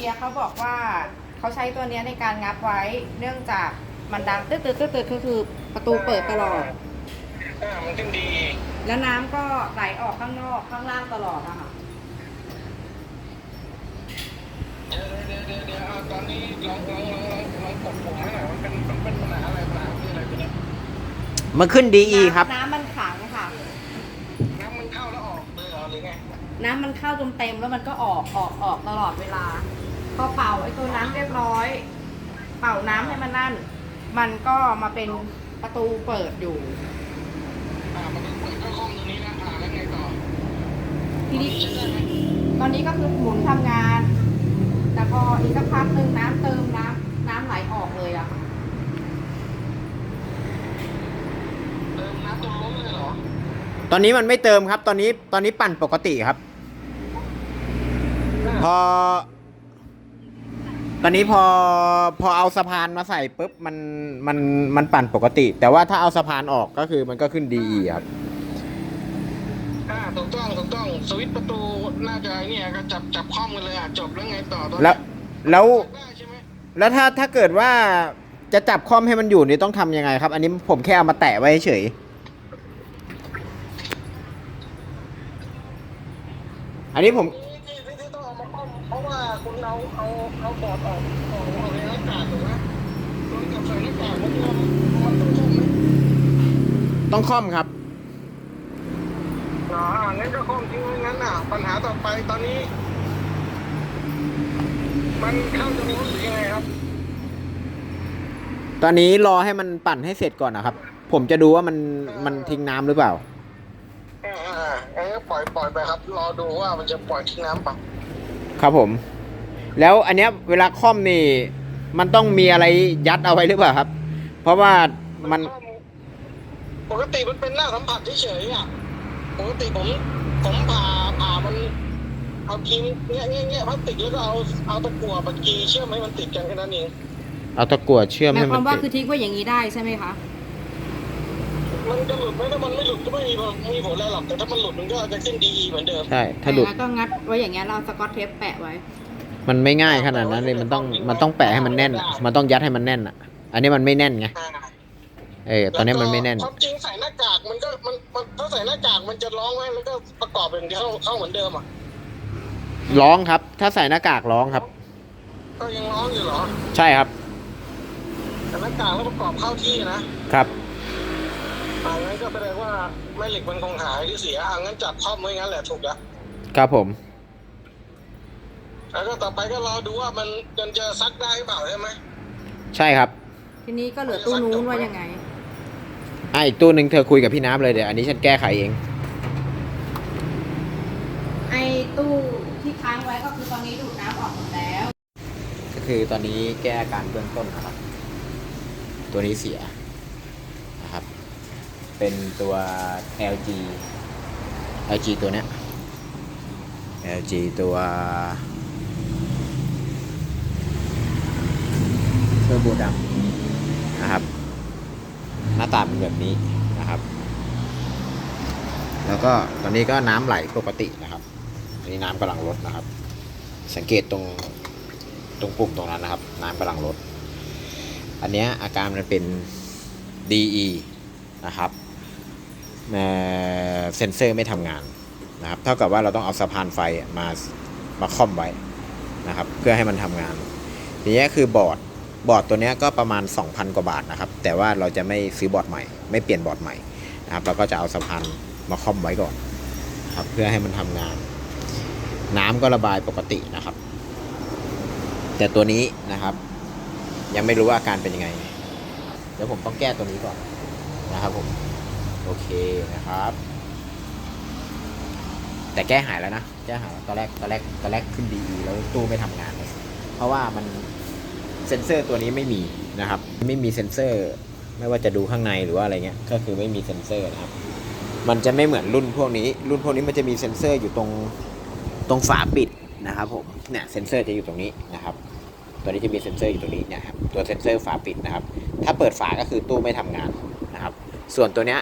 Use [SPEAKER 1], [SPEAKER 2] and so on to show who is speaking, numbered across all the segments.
[SPEAKER 1] บียร์เขาบอกว่าเขาใช้ตัวเนี้ยในการงับไว้ เนื่องจากมันดังตึ๊ดตึ๊ดตึ๊ดตึ๊ดก็คือประตูเปิดตลอด
[SPEAKER 2] อ่ามันขึ้นดี
[SPEAKER 1] แล้วน้ำก็ไหลออกข้างนอกข้างล่างตลอดอะค่ะ
[SPEAKER 2] เดี๋ยวเดี๋ยวเดี๋ยวเดี๋ยวเอาตอนนี้ลองลองลองลองลองกดปุ่มให้หน่อยมันเป็นมันเป็นปัญหาอะไรปัญหาคืออะไรตัวเนี้ย
[SPEAKER 3] มันขึ้นดีครับ
[SPEAKER 1] น้ำมันขังค่ะ
[SPEAKER 2] น้ำมันเข้าแล้วออกเลยเหรอหรือไง
[SPEAKER 1] น้ำมันเข้าจนเต็มแล้วมันก็ออกออกออกตลอดเวลาพ อเป่าไอ้ตัวน้ำเรียบร้อย เป่าน้ำให้มันนั่น มันก็มาเป็นประตูเปิดอยู่
[SPEAKER 2] อ่ามันเปิดก็คอมตรงนี้นะอ่าแล้วไงต่อ
[SPEAKER 1] ทีนี้
[SPEAKER 2] ใช้ได้ไหม
[SPEAKER 1] ตอนนี้ก็คือหมุนทำงาน แต่พออีกสักพักหนึ่งน้ำเติมน้ำน้ำไหลออกเลยอะค่ะ
[SPEAKER 2] เติมน้ำตรงล้มเลยเหรอ
[SPEAKER 3] ตอนนี้มันไม่เติมครับ ตอนนี้ตอนนี้ปั่นปกติครับ พอ ตอนนี้พอพอเอาสะพานมาใส่ปุ๊บมันมันมันปั่นปกติ แต่ว่าถ้าเอาสะพานออกก็คือมันก็ขึ้นดีครับ
[SPEAKER 2] อ่าถูกต้องถูกต้องสวิตช์ประตูน่าจะเนี่ยก็จับจับคอมกันเลยอะจบแล้วไงต่อตอนนี้
[SPEAKER 3] แล้วแล้ว
[SPEAKER 2] ได้ใช่ไหม
[SPEAKER 3] แล้วถ้าถ้าเกิดว่าจะจับคอมให้มันอยู่นี่ต้องทำยังไงครับ อันนี้ผมแค่เอามาแตะไว้เฉยอันนี้ผม
[SPEAKER 2] ต้องคอมไหมต้องคอม
[SPEAKER 3] ครับ
[SPEAKER 2] อ๋องั้นก็คงทิ้งไว้งั้นอะ ปัญหาต่อไปตอนนี้ มันเข้าจะรู้หรือยังไงครับ
[SPEAKER 3] ตอนนี้รอให้มันปั่นให้เสร็จก่อนนะครับ ผมจะดูว่ามันมันทิ้งน้ำหรือเปล่า
[SPEAKER 2] อ่าอ่าอ่างั้นก็ปล่อยปล่อยไปครับ รอดูว่ามันจะปล่อยทิ้งน้ำปล่า
[SPEAKER 3] ครับผม แล้วอันเนี้ยเวลาคอมนี่มันต้องมีอะไรยัดเอาไว้หรือเปล่าครับ เพราะว่ามัน
[SPEAKER 2] ปกติมันเป็นหน้าสัมผัสเฉยๆอะปกติผมผมผ่าผ่ามันเอากีมเงี้ยเงี้ยเงี้ยพลาสติกแล้วก็เอาเอาตะกั่วปากกีเชื่อมให้มันติดกันแค่นั้นเอง
[SPEAKER 3] เอาตะกั่วเชื่อม
[SPEAKER 1] หมา
[SPEAKER 3] ให้
[SPEAKER 1] ยค
[SPEAKER 3] มั
[SPEAKER 1] วานมว่า
[SPEAKER 3] ติ
[SPEAKER 1] คือ
[SPEAKER 3] ด
[SPEAKER 1] ทิ้งไว้อย่างนี้ได้ใช่ไหมคะ
[SPEAKER 2] มันจะหลุดไหมถ้ามันไม่หลุดก็ไม่มีผลไม่มีผลอะไรหรอกแต่ถ้ามันหลุดมันก็จะขึ้นดีเหมือนเดิม
[SPEAKER 3] ใช่ถ้าหลุด
[SPEAKER 1] แล้วก็งัดไว้อย่างเงี้ยเราสกอตเทปแปะไว้
[SPEAKER 3] มันไม่ง่ายขนาดนั้นเลยมันต้องมันต้องแปะให้มันแน่นมันต้องยัดให้มันแน่นอะ อันนี้มันไม่แน่นไง
[SPEAKER 2] อ่า
[SPEAKER 3] เออตอนนี้มันไม่แน่น
[SPEAKER 2] ความจริงใส่หน้ากากมันก็มันมันถ้าใส่หน้ากากมันจะร้องไว้แล้วก็ประกอบเป็นเข้าเข้าเหมือนเดิมอะ
[SPEAKER 3] ร้องครับ ถ้าใส่หน้ากากร้องครับ
[SPEAKER 2] ก็ยังร้องอยู่เหรอ
[SPEAKER 3] ใช่ครับ
[SPEAKER 2] แต่หน้ากากแล้วประกอบเข้าที่นะครับ อ่างั้นก็แสดงว่าแม่เหล็กมันคงหายหรือเสียอ่างั้นจับครอบไว้งั้นแหละถูกแล้ว
[SPEAKER 3] ครับผม
[SPEAKER 2] แล้วก็ต่อไปก็รอดูว่ามันมันจะซักได้หรือเปล่าใช่ไหม
[SPEAKER 3] ใช่ครับ
[SPEAKER 1] ทีนี้ก็เหลือตู้นู้นว่ายังไง
[SPEAKER 3] อะอีกตู้หนึ่งเธอคุยกับพี่น้ำเลยเดี๋ยวอันนี้ฉันแก้ไขเอง
[SPEAKER 1] ไอ้ตู้ที่ค้างไว้ก็คือตอนนี้ดูดน้ำออกหมดแล้ว
[SPEAKER 3] ก็คือตอนนี้แก้อาการเบื้องต้นนะครับ ตัวนี้เสียนะครับ เป็นตัว LG LG ตัวเนี้ย LG ตัวเท อร์โบดำนะครับ หน้าตาเป็นแบบนี้นะครับ แล้วก็ตอนนี้ก็น้ำไหลปกตินะครับอันนี้น้ำกำลังลดนะครับ สังเกตตรงตรงปุ่มตรงนั้นนะครับ น้ำกำลังลด อันเนี้ยอาการมันเป็น DE นะครับเอ่อเซนเซอร์ไม่ทำงานนะครับ เท่ากับว่าเราต้องเอาสะพานไฟมามาค่อมไว้นะครับ เพื่อให้มันทำงานทีนี้คือบอร์ด บอร์ดตัวนี้ก็ประมาณ 2,000 กว่าบาทนะครับ แต่ว่าเราจะไม่ซื้อบอร์ดใหม่ ไม่เปลี่ยนบอร์ดใหม่นะครับเราก็จะเอาสะพานมาค่อมไว้ก่อนนะครับเพื่อให้มันทำงาน น้ำก็ระบายปกตินะครับ แต่ตัวนี้นะครับ ยังไม่รู้ว่าอาการเป็นยังไง เดี๋ยวผมต้องแก้ตัวนี้ก่อนนะครับผมโอเคนะครับ แต่แก้หายแล้วนะแก้หายแล้วตอนแรกตอนแรกตอนแรกขึ้นดีแล้วตู้ไม่ทำงานเลยเพราะว่ามัน เซนเซอร์ตัวนี้ไม่มีนะครับ ไม่มีเซนเซอร์ ไม่ว่าจะดูข้างในหรือว่าอะไรเงี้ย ก็คือไม่มีเซนเซอร์นะครับ มันจะไม่เหมือนรุ่นพวกนี้ รุ่นพวกนี้มันจะมีเซนเซอร์อยู่ตรงตรงฝาปิดนะครับผม เนี่ยเซนเซอร์จะอยู่ตรงนี้นะครับ ตัวนี้จะมีเซนเซอร์อยู่ตรงนี้เนี่ยครับ ตัวเซนเซอร์ฝาปิดนะครับ ถ้าเปิดฝาก็คือตู้ไม่ทำงานนะครับ ส่วนตัวเนี้ย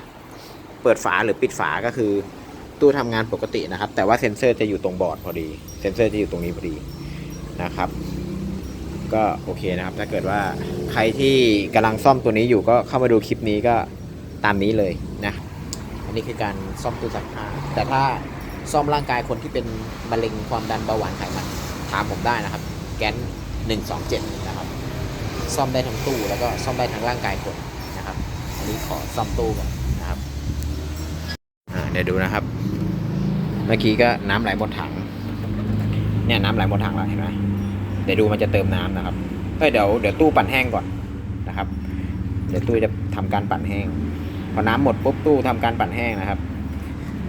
[SPEAKER 3] เปิดฝาหรือปิดฝาก็คือตู้ทำงานปกตินะครับ แต่ว่าเซนเซอร์จะอยู่ตรงบอร์ดพอดี เซนเซอร์จะอยู่ตรงนี้พอดีนะครับ ก็โอเคนะครับ ถ้าเกิดว่าใครที่กำลังซ่อมตัวนี้อยู่ก็เข้ามาดูคลิปนี้ก็ตามนี้เลยนะ อันนี้คือการซ่อมตู้ซักผ้าแต่ถ้าซ่อมร่างกายคนที่เป็นมะเร็งความดันเบาหวานไขมันถามผมได้นะครับ แกน127 นะครับ ซ่อมได้ทั้งตู้แล้วก็ซ่อมได้ทั้งร่างกายคนนะครับ อันนี้ขอซ่อมตู้ก่อนนะครับเดี๋ยวดูนะครับ เมื่อกี้ก็น้ำไหลหมดถัง เนี่ยน้ำไหลหมดถังแล้วเห็นไหม ดี๋ยวดูมันจะเติมน้ำนะครับเฮ้ยเดี๋ยวเดี๋ยวตู้ปั่นแห้งก่อนนะครับ เดี๋ยวตู้จะทำการปั่นแห้ง พอน้ำหมดปุ๊บตู้ทำการปั่นแห้งนะครับ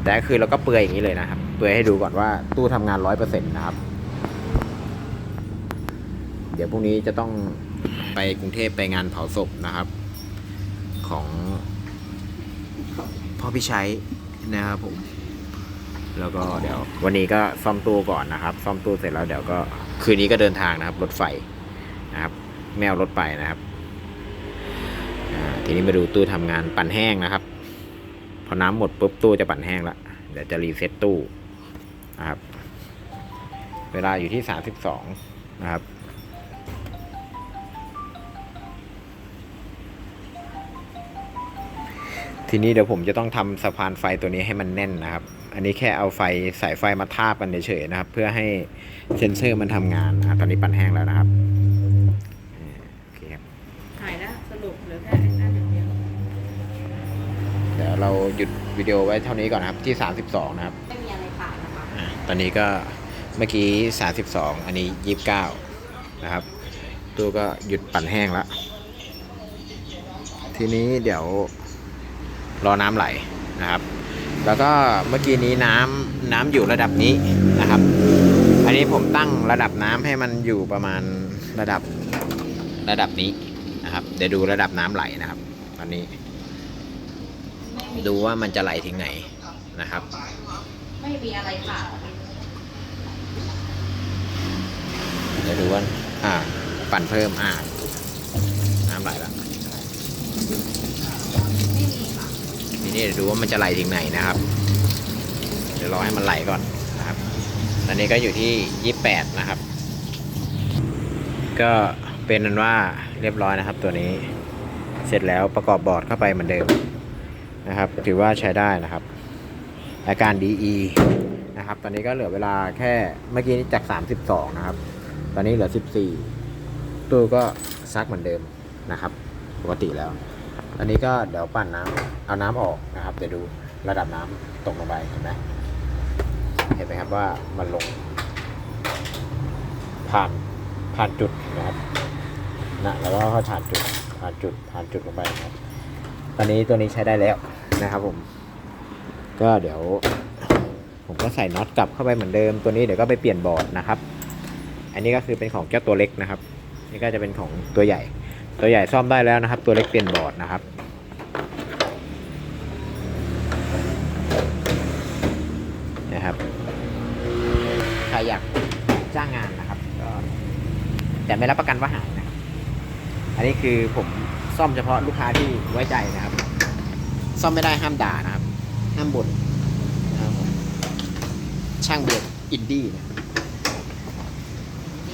[SPEAKER 3] แต่คือเราก็เปลือยอย่างนี้เลยนะครับ เปลือยให้ดูก่อนว่าตู้ทำงานร้อยเปอร์เซ็นต์นะครับ เดี๋ยวพรุ่งนี้จะต้องไปกรุงเทพไปงานเผาศพนะครับ ของพ่อพี่ชัยนะครับผมแล้วก็เดี๋ยววันนี้ก็ซ่อมตู้ก่อนนะครับ ซ่อมตู้เสร็จแล้วเดี๋ยวก็ คืนนี้ก็เดินทางนะครับ รถไฟนะครับแมวรถไปนะครับทีนี้มาดูตู้ทำงานปั่นแห้งนะครับ พอน้ำหมดปุ๊บตู้จะปั่นแห้งละเดี๋ยวจะรีเซ็ตตู้นะครับ เวลาอยู่ที่32นะครับทีนี้เดี๋ยวผมจะต้องทำสะพานไฟตัวนี้ให้มันแน่นนะครับ อันนี้แค่เอาไฟสายไฟมาทาบกันเฉยๆนะครับ เพื่อให้เซนเซอร์มันทำงานอะตอนนี้ปั่นแห้งแล้วนะครับอ่าโอเคครับ
[SPEAKER 1] หายแล้วสรุปเหลือแค่นั่นอย่างเดียว
[SPEAKER 3] เดี๋ยวเราหยุดวิดีโอไว้เท่านี้ก่อนนะครับที่ 32 นะครับ
[SPEAKER 1] ไม่มีอะไรขาดนะคะ
[SPEAKER 3] อะตอนนี้ก็เมื่อกี้ 32 อันนี้ 29 นะครับ ตู้ก็หยุดปั่นแห้งแล้ว ทีนี้เดี๋ยวรอน้ำไหลนะครับ แล้วก็เมื่อกี้นี้น้ำน้ำอยู่ระดับนี้นะครับ อันนี้ผมตั้งระดับน้ำให้มันอยู่ประมาณระดับระดับนี้นะครับ เดี๋ยวดูระดับน้ำไหลนะครับ ตอนนี้ ดูว่ามันจะไหลถึงไหนนะครับ
[SPEAKER 1] ไม่มีอะไรขาด
[SPEAKER 3] เดี๋ยวดูว่าอ่า ปั่นเพิ่มอ่าน้ำไหลแล้ว
[SPEAKER 1] ไม่มี
[SPEAKER 3] ทีนี้ดูว่ามันจะไหลถึงไหนนะครับ เดี๋ยวรอให้มันไหลก่อนนะครับ ตอนนี้ก็อยู่ที่ 28 นะครับ ก็เป็นนั้นว่าเรียบร้อยนะครับ ตัวนี้เสร็จแล้วประกอบบอร์ดเข้าไปเหมือนเดิมนะครับ ถือว่าใช้ได้นะครับ อาการ DE นะครับ ตอนนี้ก็เหลือเวลาแค่เมื่อกี้นี้จาก 32 นะครับ ตอนนี้เหลือ 14 ตู้ก็ซักเหมือนเดิมนะครับ ปกติแล้ว อันนี้ก็เดี๋ยวปั่นน้ำเอาน้ำออกนะครับ เดี๋ยวดูระดับน้ำตกลงไปเห็นไหมเห็นไหมครับว่ามันลง ผ่านผ่านจุดนะครับนะแล้วก็ผ่านจุดผ่านจุดผ่านจุดลงไปนะครับ ตอนนี้ตัวนี้ใช้ได้แล้วนะครับ ผม ก็เดี๋ยวผมก็ใส่น็อตกลับเข้าไปเหมือนเดิม ตัวนี้เดี๋ยวก็ไปเปลี่ยนบอร์ดนะครับ อันนี้ก็คือเป็นของเจ้าตัวเล็กนะครับ นี่ก็จะเป็นของตัวใหญ่ ตัวใหญ่ซ่อมได้แล้วนะครับ ตัวเล็กเปลี่ยนบอร์ดนะครับ นะครับ ใครอยากจ้างงานนะครับแต่ไม่รับประกันว่าหายนะครับ อันนี้คือผมซ่อมเฉพาะลูกค้าที่ไว้ใจนะครับ ซ่อมไม่ได้ห้ามด่านะครับ ห้ามบ่นนะครับช่างเบียดอินดี้นะ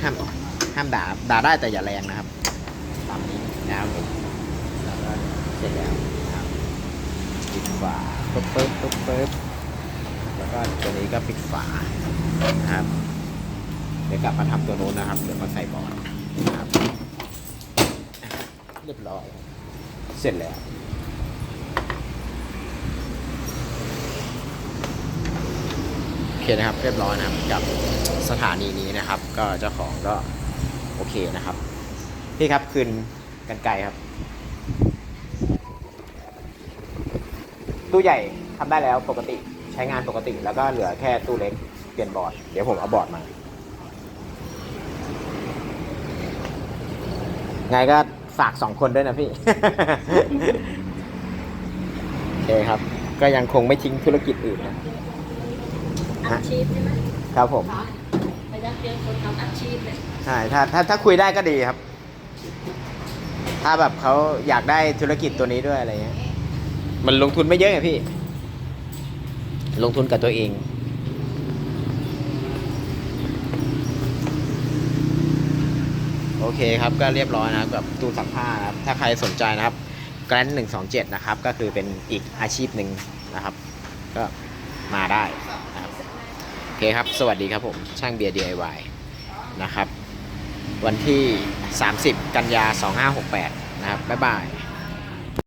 [SPEAKER 3] ห้ามห้ามด่าด่าได้แต่อย่าแรงนะครับ นี้นะครับผมแล้วก็เสร็จแล้วนะครับปิดฝาปึ๊บปึ๊บปึ๊บปึ๊บแล้วก็ตัวนี้ก็ปิดฝานะครับ เดี๋ยวกลับมาทำตัวนู้นนะครับ เดี๋ยวมาใส่บอร์ดนะครับเรียบร้อย เสร็จแล้วโอเคนะครับเรียบร้อยนะครับกับสถานีนี้นะครับ ก็เจ้าของก็โอเคนะครับพี่ครับคืน กันไกลครับ ตู้ใหญ่ทำได้แล้วปกติใช้งานปกติแล้วก็เหลือแค่ตู้เล็กเปลี่ยนบอร์ด เดี๋ยวผมเอาบอร์ดมา ไงก็ฝากสองคนด้วยนะพี่ โอเคครับ ก็ยังคงไม่ทิ้งธุรกิจอื่นนะ
[SPEAKER 1] อาชีพใช่ไหม
[SPEAKER 3] ครับผม
[SPEAKER 1] คะไปได้เจอคนทำอาชีพเลย
[SPEAKER 3] ใช่ถ้าถ้าถ้าคุยได้ก็ดีครับ ถ้าแบบเขาอยากได้ธุรกิจตัวนี้ด้วยอะไรเงี้ย มันลงทุนไม่เยอะไงพี่ ลงทุนกับตัวเอง โอเคครับก็เรียบร้อยนะครับกับตู้ซักผ้านะครับ ถ้าใครสนใจนะครับแกรนหนึ่งสองเจ็ดนะครับ ก็คือเป็นอีกอาชีพหนึ่งนะครับ ก็มาได้นะครับ โอเคครับ สวัสดีครับผม ช่างเบียร์ DIY นะครับ วันที่ 30 กันยา 2568 นะครับ บ๊ายบาย